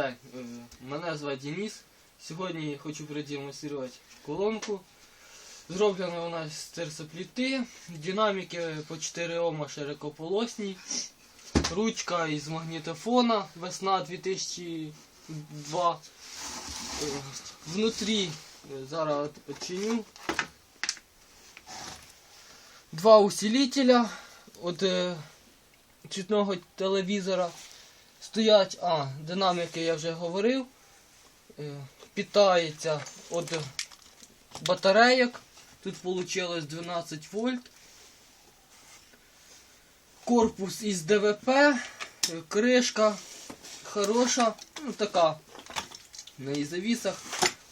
Так, е, мене звати Денис. Сьогодні хочу продемонструвати колонку. Зроблена вона з терсопліти, динаміки по 4 Ома широкополосні, ручка із магнітофона, весна 2002. Е, Внутрі е, зараз починю. Два усилителя від е, чутного телевізора стоять, а, динаміки я вже говорив. Е, Питається від батарейок. Тут вийшло 12 вольт. Корпус із ДВП, е, кришка хороша, ну така на її завісах.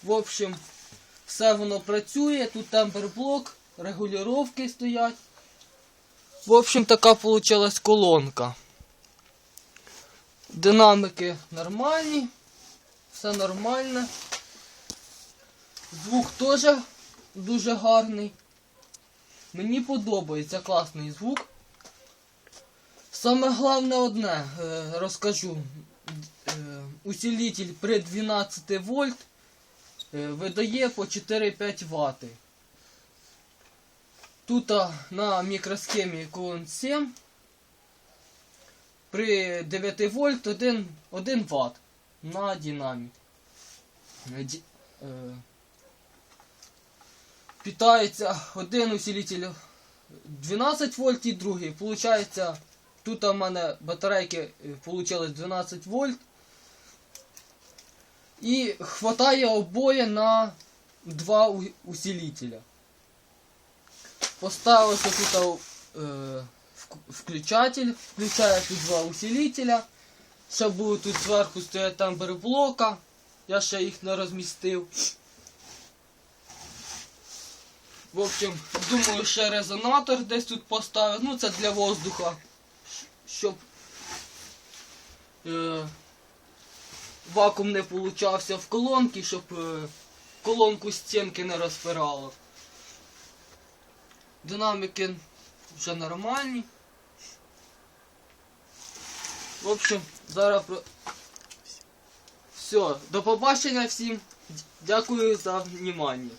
В общем, все воно працює, тут темперблок, регулювання стоять. В общем, така получилась колонка. Динамики нормальні, все нормально. Звук теж дуже гарний. Мені подобається класний звук. Саме головне одне е, розкажу. Е, Усилитель при 12 вольт е, видає по 4-5 Вт. Тут на мікросхемі Клон 7 при 9 вольт 1, 1 Вт на динамік. Е, е, Питається один усилитель 12 вольт і другий. Получається, тут у мене батарейки вийшло 12 вольт. І хватає обоє на два усилителя. Поставився тут е, включатель, включає тут два усилителя. Ще буде тут зверху стоять тамбер блока. Я ще їх не розмістив. В общем, думаю, ще резонатор десь тут поставити. Ну, це для воздуха. Щоб е, вакуум не получався в колонці, щоб е, колонку стінки не розпирало. Динаміки вже нормальні. В общем, зараз про. Все, до побачення всім. Дякую за внимание.